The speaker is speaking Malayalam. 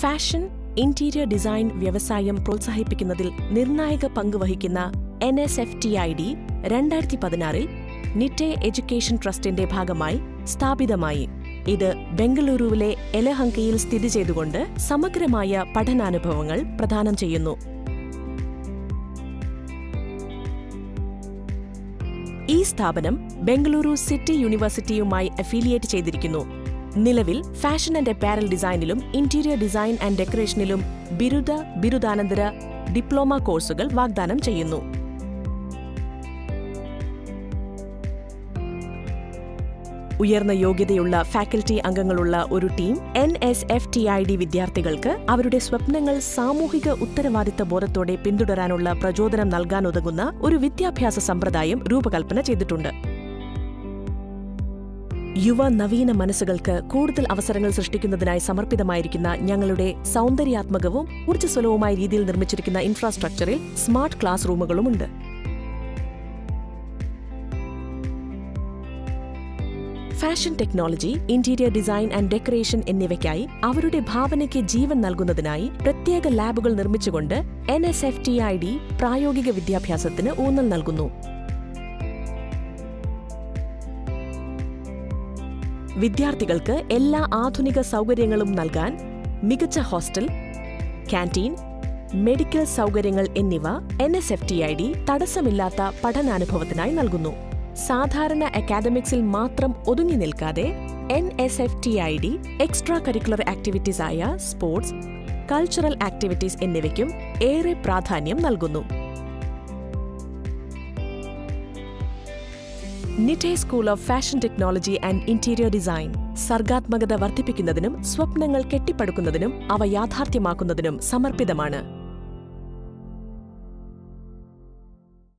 ഫാഷൻ ഇന്റീരിയർ ഡിസൈൻ വ്യവസായം പ്രോത്സാഹിപ്പിക്കുന്നതിൽ നിർണായക പങ്ക് വഹിക്കുന്ന N S F T I D രണ്ടായിരത്തി പതിനാറിൽ നിറ്റെ എഡ്യൂക്കേഷൻ ട്രസ്റ്റിന്റെ ഭാഗമായി സ്ഥാപിതമായി. ഇത് ബംഗളൂരുവിലെ എലഹങ്കയിൽ സ്ഥിതി ചെയ്തുകൊണ്ട് സമഗ്രമായ പഠനാനുഭവങ്ങൾ പ്രദാനം ചെയ്യുന്നു. ഈ സ്ഥാപനം ബംഗളൂരു സിറ്റി യൂണിവേഴ്സിറ്റിയുമായി അഫിലിയേറ്റ് ചെയ്തിരിക്കുന്നു. നിലവിൽ ഫാഷൻ ആൻഡ് അപ്പാരൽ ഡിസൈനിലും ഇന്റീരിയർ ഡിസൈൻ ആൻഡ് ഡെക്കറേഷനിലും ബിരുദ ബിരുദാനന്തര ഡിപ്ലോമ കോഴ്സുകൾ വാഗ്ദാനം ചെയ്യുന്നു. ഉയർന്ന യോഗ്യതയുള്ള ഫാക്കൽറ്റി അംഗങ്ങളുള്ള ഒരു team N S F T I D വിദ്യാർത്ഥികൾക്ക് അവരുടെ സ്വപ്നങ്ങൾ സാമൂഹിക ഉത്തരവാദിത്ത ബോധത്തോടെ പിന്തുടരാനുള്ള പ്രചോദനം നൽകാനുതകുന്ന ഒരു വിദ്യാഭ്യാസ സമ്പ്രദായം രൂപകൽപ്പന ചെയ്തിട്ടുണ്ട്. യുവ നവീന മനസ്സുകൾക്ക് കൂടുതൽ അവസരങ്ങൾ സൃഷ്ടിക്കുന്നതിനായി സമർപ്പിതമായിരിക്കുന്ന ഞങ്ങളുടെ സൗന്ദര്യാത്മകവും ഊർജസ്വലവുമായ രീതിയിൽ നിർമ്മിച്ചിരിക്കുന്ന ഇൻഫ്രാസ്ട്രക്ചറിൽ smart class റൂമുകളുമുണ്ട് fashion technology interior design and decoration എന്നിവയ്ക്കായി അവരുടെ ഭാവനയ്ക്ക് ജീവൻ നൽകുന്നതിനായി പ്രത്യേക ലാബുകൾ നിർമ്മിച്ചുകൊണ്ട് N S F T I D പ്രായോഗിക വിദ്യാഭ്യാസത്തിന് ഊന്നൽ നൽകുന്നു. വിദ്യാർത്ഥികൾക്ക് എല്ലാ ആധുനിക സൗകര്യങ്ങളും നൽകാൻ മികച്ച ഹോസ്റ്റൽ ക്യാന്റീൻ മെഡിക്കൽ സൗകര്യങ്ങൾ എന്നിവ N S F T I D തടസ്സമില്ലാത്ത പഠനാനുഭവത്തിനായി നൽകുന്നു. സാധാരണ അക്കാദമിക്സിൽ മാത്രം ഒതുങ്ങി നിൽക്കാതെ N S F T I D extra curricular activities ആയ സ്പോർട്സ് കൾച്ചറൽ ആക്ടിവിറ്റീസ് എന്നിവയ്ക്കും ഏറെ പ്രാധാന്യം നൽകുന്നു. NITTE school of fashion technology and interior design സർഗാത്മകത വർദ്ധിപ്പിക്കുന്നതിനും സ്വപ്നങ്ങൾ കെട്ടിപ്പടുക്കുന്നതിനും അവ യാഥാർത്ഥ്യമാക്കുന്നതിനും സമർപ്പിതമാണ്.